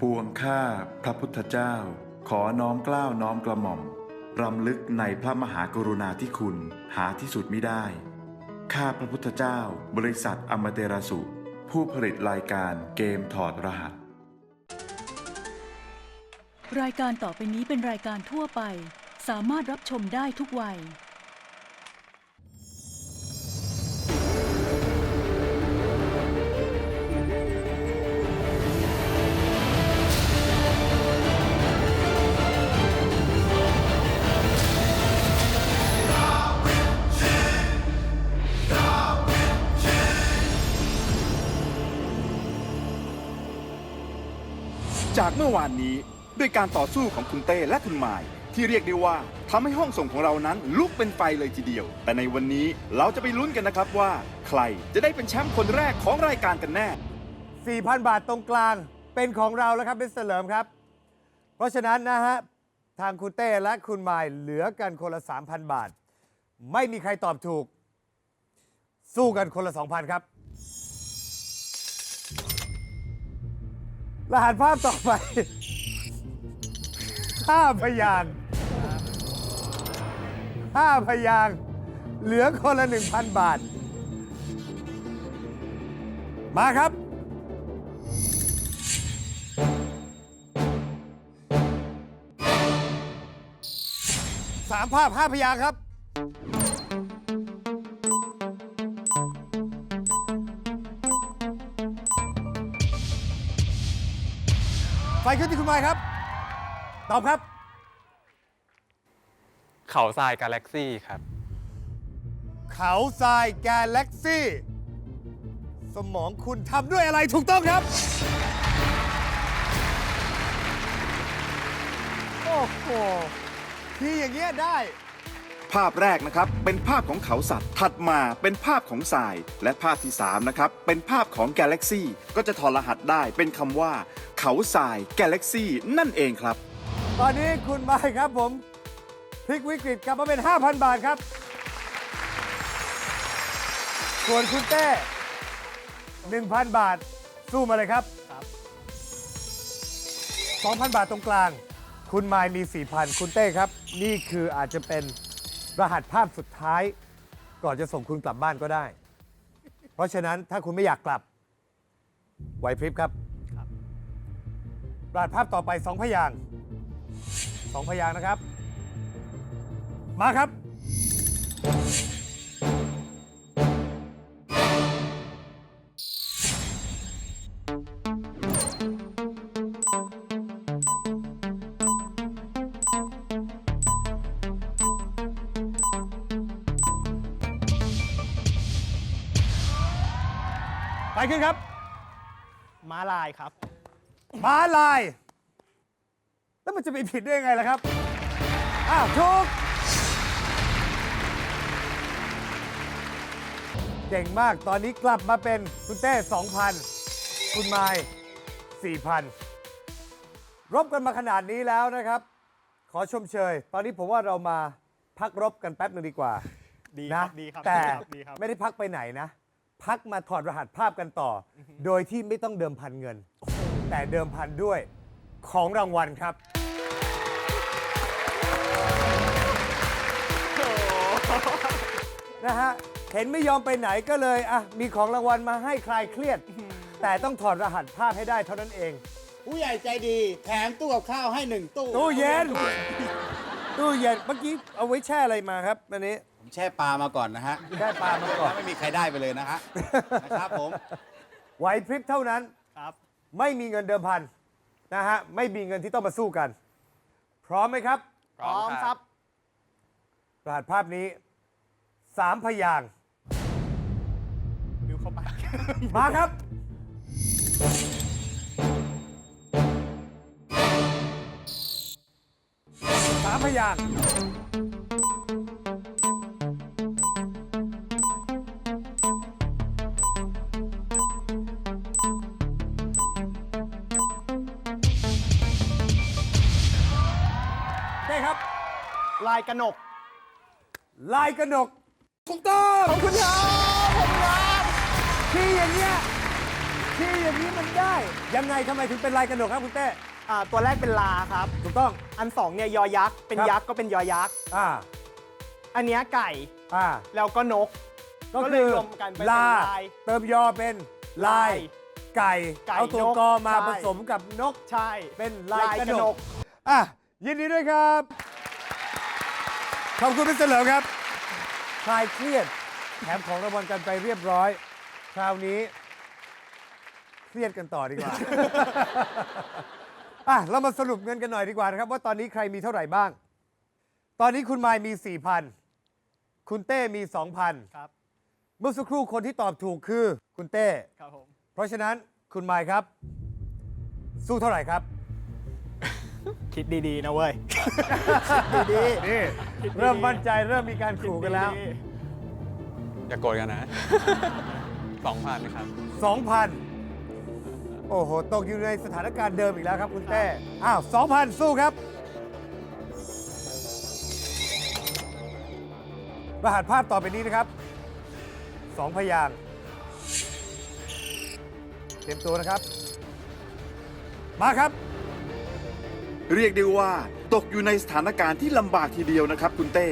ปวงข้าพระพุทธเจ้า ขอน้อมกล้าวน้อมกระหม่อม รำลึกในพระมหากรุณาธิคุณหาที่สุดมิได้ ข้าพระพุทธเจ้า บริษัทอมเตราสุ ผู้ผลิตรายการเกมถอดรหัส รายการต่อไปนี้เป็นรายการทั่วไป สามารถรับชมได้ทุกวัย จากเมื่อวานนี้ด้วยการต่อสู้ของคุณเต้และคุณหมาย ที่เรียกได้ว่าทำให้ห้องส่งของเรานั้นลุกเป็นไฟเลยทีเดียว แต่ในวันนี้เราจะไปลุ้นกันนะครับว่า ใครจะได้เป็นแชมป์คนแรกของรายการกันแน่ 4,000 บาทตรงกลางเป็นของเราแล้วครับเป็นเสริมครับ เพราะฉะนั้นนะฮะ ทางคุณเต้และคุณมายเหลือกันคนละ 3,000 บาท ไม่มีใครตอบถูก สู้กันคนละ 2,000 ครับ รหัสภาพต่อไป ห้าพยางค์ห้าพยางค์เหลือคนละ 1,000 บาท มาครับ สามภาพห้าพยางค์ครับ ไฟขึ้นที่คุณไมค์ครับ ตอบครับ เขาทรายกาแล็กซี่ครับ เขาทรายแกลเล็กซี่ สมองคุณทำด้วยอะไรถูกต้องครับ โอ้โหที่อย่างเงี้ยได้ ภาพแรกนะครับเป็นภาพของเขาสัตว์ ถัดมาเป็นภาพของทราย และภาพที่3นะครับเป็นภาพของกาแล็กซี่ก็จะถอดรหัสได้เป็นคำว่า เขาทรายกาแล็กซี่นั่นเองครับ ตอนนี้คุณไมค์ครับผมพลิกวิกฤตกลับมาเป็น 5,000 บาทครับ ส่วนคุณเต้1,000 บาท สู้มาเลยครับ2,000 บาทตรงกลาง คุณไมค์มี 4,000 คุณเต้ครับ นี่คืออาจจะเป็น รหัสภาพสุดท้าย ก่อนจะส่งคุณกลับบ้านก็ได้ เพราะฉะนั้นถ้าคุณไม่อยากกลับไหวพริบครับรหัสภาพต่อไป2พยางค์สองพยางค์นะครับ มาครับ ขึ้นครับ ม้าลายครับ ม้าลาย แล้วมันจะไปผิดได้ยังไงล่ะครับ อ้าวถูกเก่งมาก ตอนนี้กลับมาเป็นคุณเต้ 2,000 คุณไมาย4,000 รบกันมาขนาดนี้แล้วนะครับ ขอชมเชย ตอนนี้ผมว่าเรามาพักรบกันแป๊บหนึงดีกว่า ดีคนะรับดีครับแต่ดีครับดีครับ ไม่ได้พักไปไหนนะ พักมาถอดรหัสภาพกันต่อ โดยที่ไม่ต้องเดิมพันเงิน แต่เดิมพันด้วยของรางวัลครับ นะฮะ เห็นไม่ยอมไปไหนก็เลยอะมีของรางวัลมาให้คลายเครียด แต่ต้องถอดรหัสภาพให้ได้เท่านั้นเอง ผู้ใหญ่ใจดีแถมตู้กับข้าวให้หนึ่งตู้ ตู้เย็น ตู้เย็นเมื่อกี้เอาไว้แช่อะไรมาครับอันนี้ ผมแช่ปลามาก่อนนะฮะแช่ปลามาก่อน ไม่มีใครได้ไปเลยนะฮะ นะครับผม ไหวพริบเท่านั้น ครับ ไม่มีเงินเดิมพันนะฮะ ไม่มีเงินที่ต้องมาสู้กัน พร้อมไหมครับพร้อมครับรหัสภาพนี้สามพยางค์บิวเข้าไปมาครับ สามพยางค์ ได้ครับ ลายกระหนก ลายกระหนกถูกต้องขอบคุณครับขอบคุณครับที่อย่างเงี้ยที่อย่างนี้มันได้ ยังไงทำไมถึงเป็นลายกระหนกครับคุณเต้ อ่าตัวแรกเป็นลาครับ ถูกต้อง อันสองเนี่ยยอยักษ์ เป็นครับ ยักษ์ก็เป็นยอยักษ์ อ่าอันเนี้ยไก่ อ่าแล้วก็นก ก็ก็เลคืยอรวมกันเป็นลาลายเติมยอเป็นลายลายไก่ไก่เอาตัวนกกอมาใช่ ผสมกับนก ใช่เป็นลายกระหนก อะ ยินดีด้วยครับ ขอบคุณพี่เฉลิมครับคลายเครียดแถมของรางวัลกันไปเรียบร้อย คราวนี้ เครียดกันต่อดีกว่า อะ เรามาสรุปเงินกันหน่อยดีกว่านะครับ ว่าตอนนี้ใครมีเท่าไหร่บ้าง ตอนนี้คุณมายมี 4,000 คุณเต้มี 2,000 ครับ เมื่อสักครู่คนที่ตอบถูกคือคุณเต้ ครับผม เพราะฉะนั้นคุณมายครับ สู้เท่าไหร่ครับ คิดดีๆนะเว้ย ดีนี่คิดดีๆเริ่มมั่นใจเริ่มมีการๆขู่กันแล้ว ดีอย่าโกรธกันนะ สองพันครับ 2,000 โอ้โห ตกอยู่ในสถานการณ์เดิมอีกแล้วครับคุณเต้ อ้าว 2,000 สู้ครับ รหัสภาพต่อไปนี้นะครับ 2 พยางค์เตรียมตัวนะครับ มาครับ เรียกได้ว่าตกอยู่ในสถานการณ์ที่ลำบากทีเดียวนะครับคุณเต้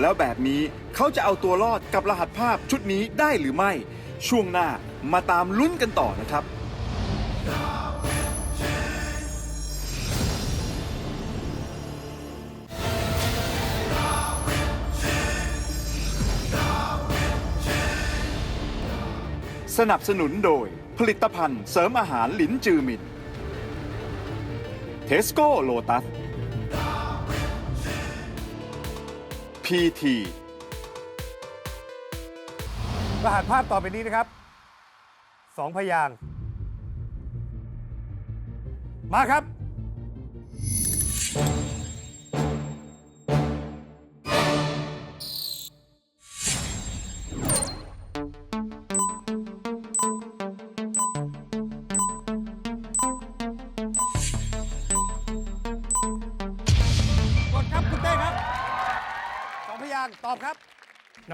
แล้วแบบนี้เขาจะเอาตัวรอดกับรหัสภาพชุดนี้ได้หรือไม่ ช่วงหน้ามาตามลุ้นกันต่อนะครับ สนับสนุนโดยผลิตภัณฑ์เสริมอาหารหลินจือมิน เทสโก้โลตัสพีทีรหัสภาพต่อไปนี้นะครับสองพยางค์มาครับ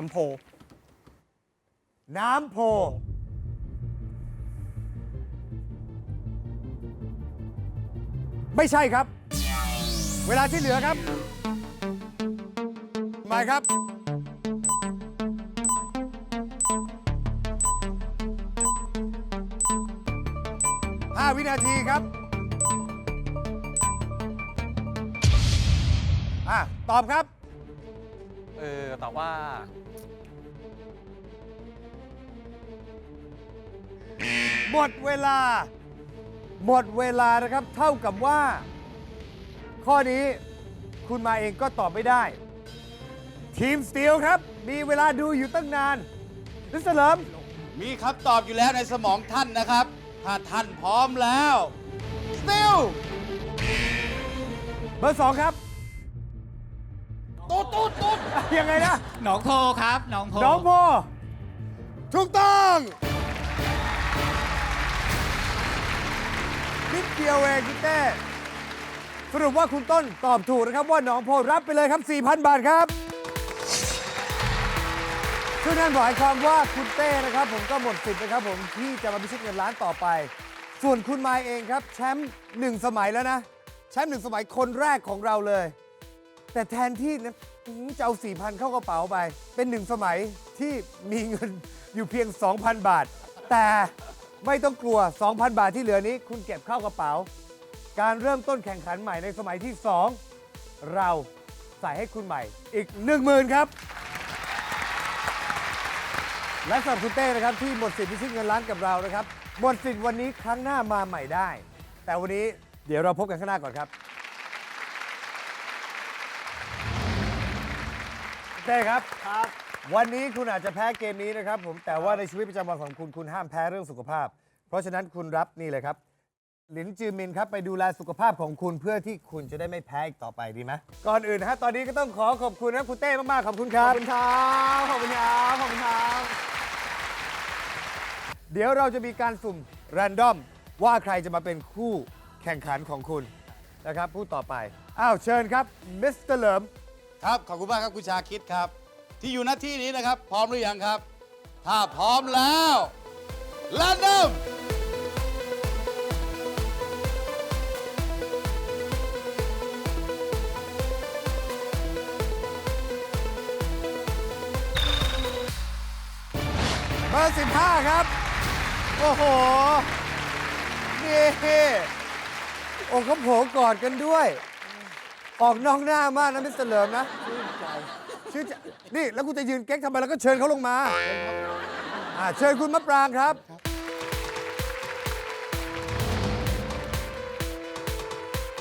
น้ำโพ น้ำโพ ไม่ใช่ครับ เวลาที่เหลือครับมาครับ 5 วินาทีครับ อะ ตอบครับ เออแต่ว่า หมดเวลา หมดเวลานะครับ เท่ากับว่า ข้อนี้คุณมาเองก็ตอบไม่ได้ ทีมสตีลครับ มีเวลาดูอยู่ตั้งนานนิสเลิมมีคำตอบอยู่แล้วในสมองท่านนะครับ ถ้าท่านพร้อมแล้วสติลเบอร์สองครับตูดตูดตูด ยังไงนะหนองโพครับหนองโพน้องโพถูกต้องนิดเดียวเองคุณเต้สรุปว่าคุณต้นตอบถูกนะครับว่าน้องโพรับไปเลยครับ 4,000 บาทครับซึ่งนั่นหมายความว่าคุณเต้นะครับ ผมก็หมดสิทธิ์นะครับ ผมที่จะมาพิชิตเงินล้านต่อไป ส่วนคุณมายเองครับแชมป์หนึ่งสมัยแล้วนะ แชมป์หนึ่งสมัยคนแรกของเราเลย แต่แทนที่นะอื้อหือ จะเอา4,000เข้ากระเป๋าไป เป็นหนึ่งสมัยที่มีเงินอยู่เพียง 2,000 บาท แต่ไม่ต้องกลัว 2,000 บาทที่เหลือนี้ คุณเก็บเข้ากระเป๋า การเริ่มต้นแข่งขันใหม่ในสมัยที่ 2 เราใส่ให้คุณใหม่ อีก 10,000ครับ และสำหรับคุณเต้นะครับที่หมดสิทธิ์พิชิตเงินล้านกับเรานะครับหมดสิทธิ์วันนี้ครั้งหน้ามาใหม่ได้ แต่วันนี้เดี๋ยวเราพบกันข้างหน้าก่อนครับ เต้ครับ ครับ วันนี้คุณอาจจะแพ้เกมนี้นะครับผม แต่ว่าในชีวิตประจำวันของคุณคุณห้ามแพ้เรื่องสุขภาพ เพราะฉะนั้นคุณรับนี่เลยครับ หลินจือมินครับไปดูแลสุขภาพของคุณเพื่อที่คุณจะได้ไม่แพ้อีกต่อไปดีไหมก่อนอื่นนะฮะตอนนี้ก็ต้องขอขอบคุณนะครับคุณเต้มากๆขอบคุณคขรัอบ บคุณครับ ขอบคุณครับ ขอบคุณครับ เดี๋ยวเราจะมีการสุ่มแรนดอม ว่าใครจะมาเป็นคู่แข่งขันของคุณนะครับผู้ต่อไป อ้าว เชิญครับมิสเตอร์เหลิม ครับ ขอบคุณมากครับคุณชาคิดครับ ที่อยู่หน้าที่นี้นะครับ พร้อมหรือยังครับ ถ้าพร้อมแล้วลันเริ่มเบอร์15 ครับ โอ้โห นี่ โอ้โหโผกอดกันด้วย ออกนอกหน้ามากนะมิสเตอร์เหลิมนะชื่อใจนี่แล้วคุณจะยืนเก๊กทำไมแล้วก็เชิญเขาลงมาอ่าเชิญคุณมะปรางครับ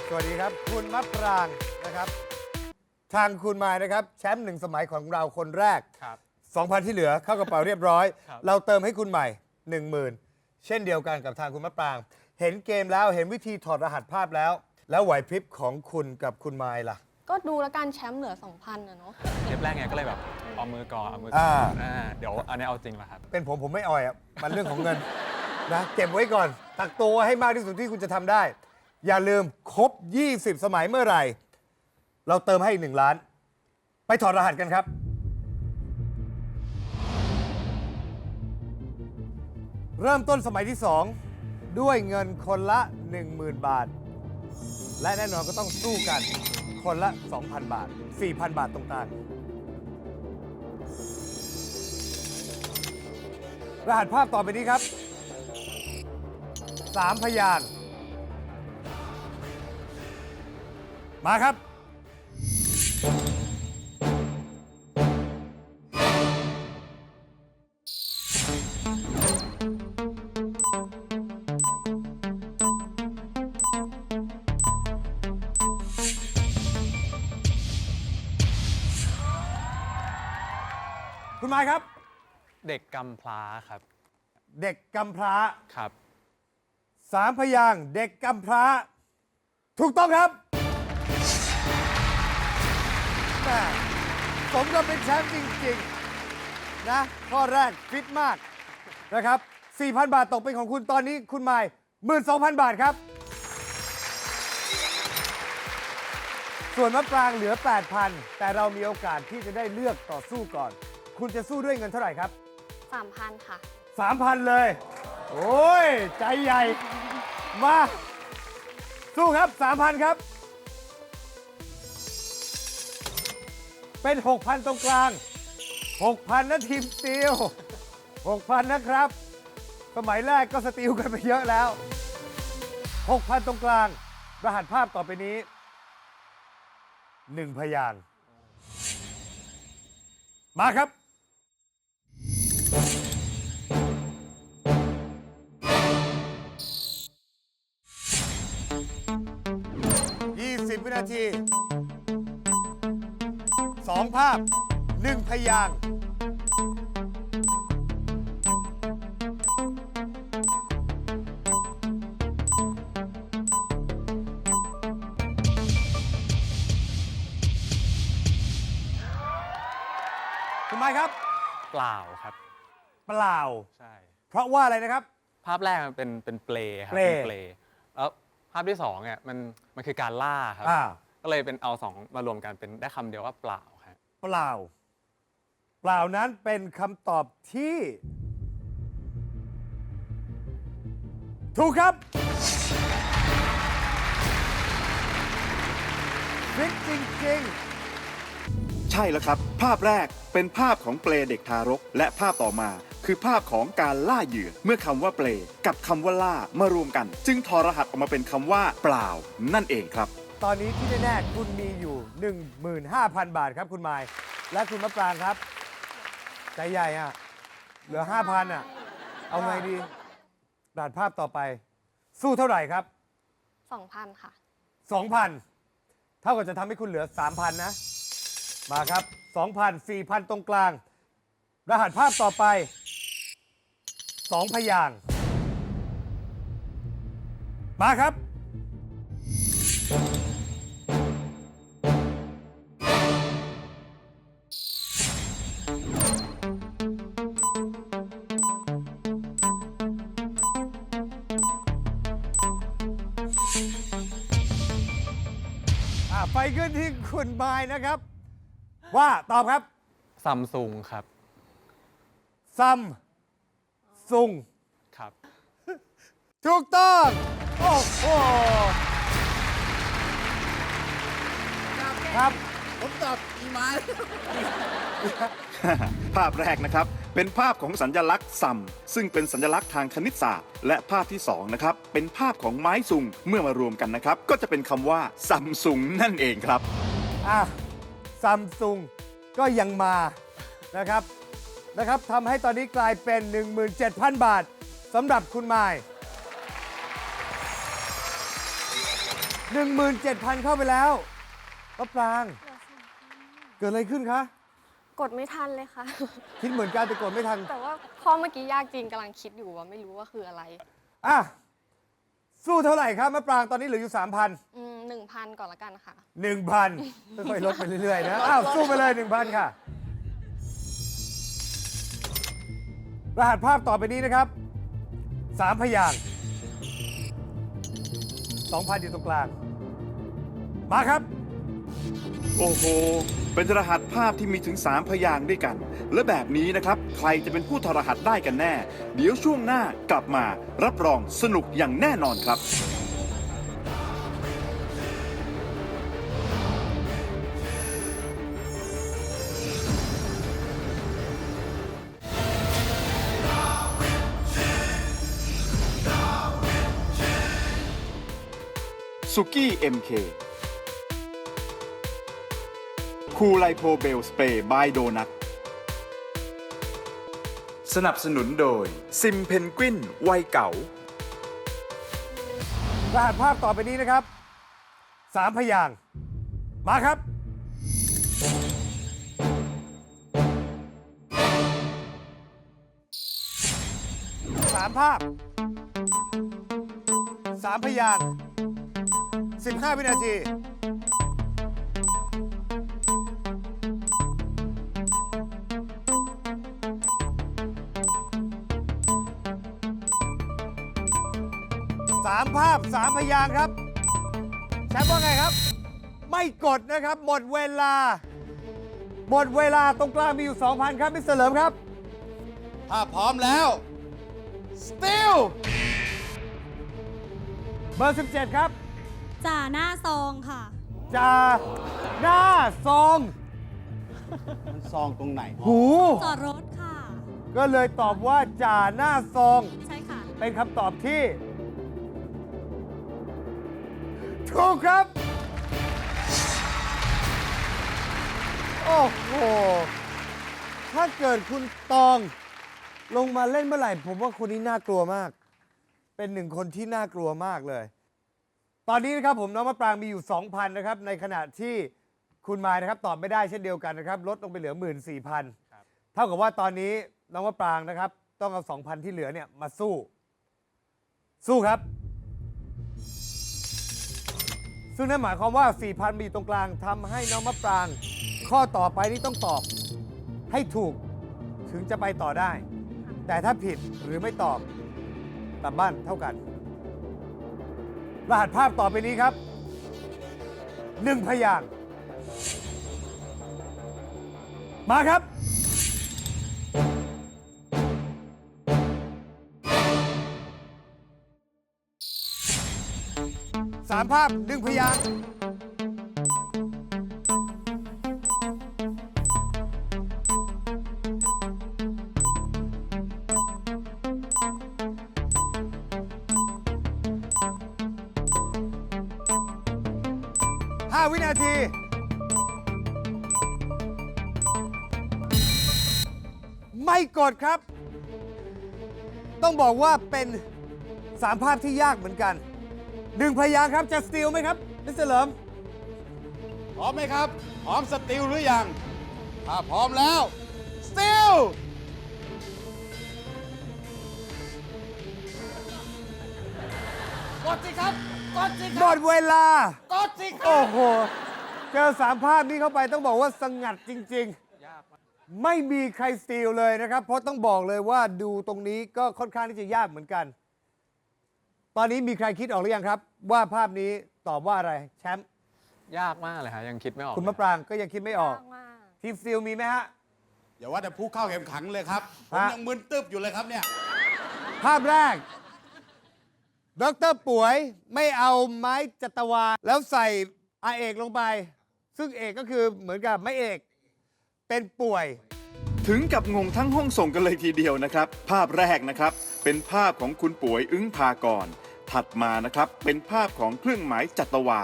สวัสดีครับคุณมะปรางนะครับ ทางคุณมายนะครับแชมป์หนึ่งสมัยของเราคนแรก ครับ 2,000 ที่เหลือเข้ากระเป๋าเรียบร้อย ครับ เราเติมให้คุณใหม่ 10,000 เช่นเดียวกันกับทางคุณมะปราง เห็นเกมแล้วเห็นวิธีถอดรหัสภาพแล้ว แล้วไหวพริบของคุณกับคุณมายล่ะ ก็ดูแล้วกันแชมป์เหลือ 2,000อะเนาะ เทปแรกไงก็เลยแบบเอามือก่อนเอามือก่อนอ่าอ่าเดี๋ยวอันนี้เอาจริงแล้วครับ เป็นผมผมไม่อ่อยอะ มันเรื่องของเงิน นะเก็บไว้ก่อน ตักตัวให้มากที่สุดที่คุณจะทำได้ อย่าลืมครบ 20 สมัยเมื่อไหร่ เราเติมให้อีกหนึ่งล้าน ไปถอดรหัสกันครับ เริ่มต้นสมัยที่ 2 ด้วยเงินคนละ 10,000 บาท และแน่นอนก็ต้องสู้กันคนละ 2,000 บาท 4,000 บาทตรงกลางรหัสภาพต่อไปนี้ครับสามพยาน มาครับ คุณหมายครับ เด็กกำพร้าครับ เด็กกำพร้าครับ สามพยางค์เด็กกำพร้า ถูกต้องครับแม่สมกับเป็นแชมป์จริง ๆ นะ ข้อแรกฟิตมากนะครับ 4,000 บาทตกเป็นของคุณตอนนี้คุณหมาย12,000 บาทครับ ส่วนมะปรางเหลือ 8,000 แต่เรามีโอกาสที่จะได้เลือกต่อสู้ก่อน คุณจะสู้ด้วยเงินเท่าไหร่ครับ3,000ค่ะ3,000เลย โอ้ย ใจใหญ่ มา สู้ครับ3,000ครับ เป็น 6,000 ตรงกลาง 6,000นะทีมสตีล6,000 นะครับ สมัยแรกก็สตีลกันไปเยอะแล้ว 6,000 ตรงกลาง รหัสภาพต่อไปนี้ 1 พยางค์มาครับ นาที 2 ภาพ 1 พยางค์คุณไม้ครับ เปล่าครับ เปล่า ใช่ เพราะว่าอะไรนะครับ ภาพแรกมันเป็นเป็นเปลครับเปล นเปลแล้ว ภาพที่สองเนี่ยมันมันคือการล่าครับ อ่าก็เลยเป็นเอาสองมารวมกันเป็นได้คำเดียวว่าเปล่าครับเปล่า เปล่านั้นเป็นคำตอบที่ ถูกครับพลิกจริงใช่แล้วครับ ภาพแรกเป็นภาพของเปลเด็กทารก และภาพต่อมา คือภาพของการล่าเหยื่อ เมื่อคำว่าเปลกับคำว่าล่ามารวมกัน จึงทอรหัสออกมาเป็นคำว่าเปล่า นั่นเองครับๆตอนนี้ที่แน่ๆคุณมีอยู่ 15,000 บาทครับคุณไมายและคุณมะปรางครับ ใจใหญ่อะเหลือ 5,000อะเอาไงดีดาดภาพต่อไป สู้เท่าไหร่ครับ2,000ค่ะ 2,000 เท่ากับจะทำให้คุณเหลือ 3,000 นะ มาครับ 2,000 4,000 ตรงกลาง รหัสภาพต่อไป 2พยางค์มาครับ อะไปขึ้นที่คุณไม้นะครับ ว่าตอบครับ ซัมซุงครับ ซัม ซุงครับ ถูกต้อง โอ้โหครับ ผมตอบอีไม้ ภาพแรกนะครับ เป็นภาพของสัญลักษณ์ซัมซึ่งเป็นสัญลักษณ์ทางคณิตศาสตร์ และภาพที่สองนะครับ เป็นภาพของไม้ซุงเมื่อมารวมกันนะครับ ก็จะเป็นคำว่าซัมซุงนั่นเองครับ อะซัมซุงก็ยังมานะครับ นะครับทำให้ตอนนี้กลายเป็น 17,000 บาทสำหรับคุณไมาย17,000 เข้าไปแล้วป้าปราง เกิดอะไรขึ้นคะ กดไม่ทันเลยค่ะ คิดเหมือนกันแต่กดไม่ทัน แต่ว่าข้อเมื่อกี้ยากจริงกำลังคิดอยู่ว่าไม่รู้ว่าคืออะไร อะ สู้เท่าไหร่ครับมะปรางตอนนี้เหลืออยู่ 3,000 อืมหนึ่งพันก่อนละกันค่ะ 1,000ค่อยๆลดไปเรื่อยๆนะ อ้าว สู้ไปเลย 1,000 ค่ะ รหัสภาพต่อไปนี้นะครับสามพยางสองพันอยู่ตรงกลาง มาครับ โอ้โห เป็นรหัสภาพที่มีถึง 3 พยางค์ด้วยกัน และแบบนี้นะครับ ใครจะเป็นผู้ทรหัสได้กันแน่ เดี๋ยวช่วงหน้ากลับมารับรองสนุกอย่างแน่นอนครับ สุกี้ MK คูไลโพเบลสเปรย์บายโดนัทสนับสนุนโดย ซิมเพนกวินวัยเก่ารหัสภาพต่อไปนี้นะครับ3พยางค์มาครับ สามภาพ สามพยางค์ 15 วินาที สามภาพสามพยางค์ครับ แชมป์ว่าไงครับ ไม่กดนะครับ หมดเวลา หมดเวลาตรงกลางมีอยู่ 2,000 ครับมิสเตอร์เหลิมครับ ถ้าพร้อมแล้ว still เบอร์ 17 ครับ จ่าหน้าซองค่ะ จ่าหน้าซองมันซองตรงไหน หู จอดรถค่ะ ก็เลยตอบว่าจ่าหน้าซอง ใช่ค่ะ เป็นคำตอบที่ ถูกครับ โอ้โห ถ้าเกิดคุณตอง ลงมาเล่นเมื่อไหร่ ผมว่าคนนี้น่ากลัวมาก เป็นหนึ่งคนที่น่ากลัวมากเลย ตอนนี้นะครับผมน้องมะปรางมีอยู่ 2,000นะครับในขณะที่คุณมายนะครับตอบไม่ได้เช่นเดียวกันนะครับลดลงไปเหลือ 14,000เท่ากับว่าตอนนี้น้องมะปรางนะครับ ต้องเอา 2,000 ที่เหลือเนี่ยมาสู้ สู้ครับ ซึ่งนั่นหมายความว่า 4,000มีอยู่ตรงกลางทำให้น้องมะปราง ข้อต่อไปนี้ต้องตอบ ให้ถูกถึงจะไปต่อได้ แต่ถ้าผิดหรือไม่ตอบกลับบ้านเท่ากัน รหัสภาพต่อไปนี้ครับหนึ่งพยางค์มาครับ สามภาพหนึ่งพยางค์ กดครับ ต้องบอกว่าเป็นสามภาพที่ยากเหมือนกันหนึ่งพยางค์ครับจะสติลไหมครับมิสเตอร์เหลิมพร้อมไหมครับ พร้อมสติลหรือยัง ถ้าพร้อมแล้ว still กดสิครับ กดสิคหมรับ ดเวลา กดสิครัโอ้บ โห เจอสามภาพนี้เข้าไปต้องบอกว่าสงัดจริง ๆ ไม่มีใครสตีลเลยนะครับ เพราะต้องบอกเลยว่าดูตรงนี้ก็ค่อนข้างที่จะยากเหมือนกัน ตอนนี้มีใครคิดออกหรือยังครับ ว่าภาพนี้ตอบว่าอะไรแชมป์ยากมากเลยฮะยังคิดไม่ออกคุณเลยมะปรางก็ยังคิดไม่ออกยากมากทีมสตีลมีไหมฮะ อย่าว่าแต่ผู้เข้าแข่งขันเลยครับ ผมฮะ ยังมึนตึบอยู่เลยครับเนี่ย ภาพแรกดรป่วยไม่เอาไม้จัตวา แล้วใส่อาเอกลงไป ซึ่งเอกก็คือเหมือนกับไม้เอก เป็นป่วย ถึงกับงงทั้งห้องส่งกันเลยทีเดียวนะครับ ภาพแรกนะครับ เป็นภาพของคุณป่วยอึ้งพากรถัดมานะครับเป็นภาพของเครื่องหมายจัตวา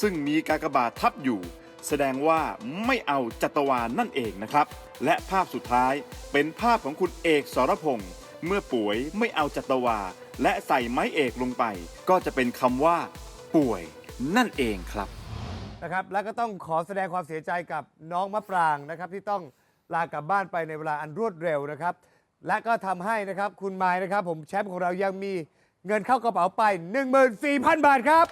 ซึ่งมีกากบาททับอยู่ แสดงว่าไม่เอาจัตวานั่นเองนะครับ และภาพสุดท้ายเป็นภาพของคุณเอกสรพงษ์เมื่อป่วยไม่เอาจัตวา และใส่ไม้เอกลงไป ก็จะเป็นคำว่า ป่วยนั่นเองครับ นะครับ แล้วก็ต้องขอแสดงความเสียใจกับน้องมะปรางนะครับที่ต้องลากลับบ้านไปในเวลาอันรวดเร็วนะครับ และก็ทำให้นะครับคุณมายนะครับ ผมแชมป์ของเรายังมีเงินเข้ากระเป๋าไป 14,000 บาทครับ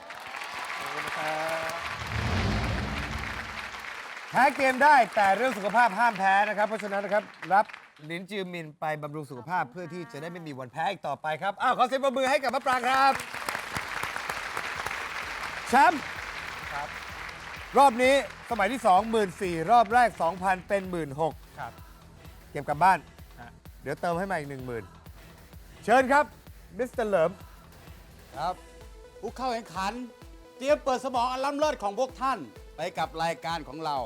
แพ้เกมได้แต่เรื่องสุขภาพห้ามแพ้นะครับ เพราะฉะนั้นนะครับ รับลินจือมินไปบำรุงสุขภาพเพื่อที่จะได้ไม่มีวันแพ้อีกต่อไปครับ อ้าว ขอเสียงปรบมือให้กับมะปรางครับแชมป์ รอบนี้สมัยที่2 1 4 0 0รอบแรก 2,000 เป็น 1 6 0 0 ครับเก็บกลับบ้าน ฮะ เดี๋ยวเติมให้มาอีก 10,000 เชิญครับ มิสเตอร์เหลิม ครับผู้เข้าแข่งขัน เตรียมเปิดสมองอันล้ำเลิศของพวกท่าน ไปกับรายการของเรา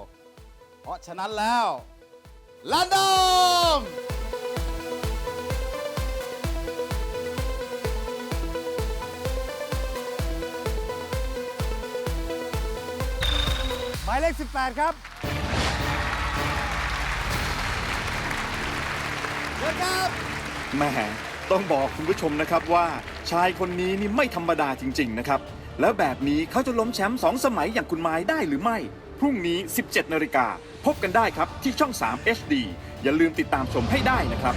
เพราะฉะนั้นแล้วลันดอม เลข 18 ครับเชิญครับแหม่ต้องบอกคุณผู้ชมนะครับว่าชายคนนี้นี่ไม่ธรรมดาจริง ๆ นะครับ แล้วแบบนี้เขาจะล้มแชมป์สองสมัยอย่างคุณไม้ได้หรือไม่ พรุ่งนี้ 17 นาฬิกา พบกันได้ครับที่ช่อง 3 HD อย่าลืมติดตามชมให้ได้นะครับ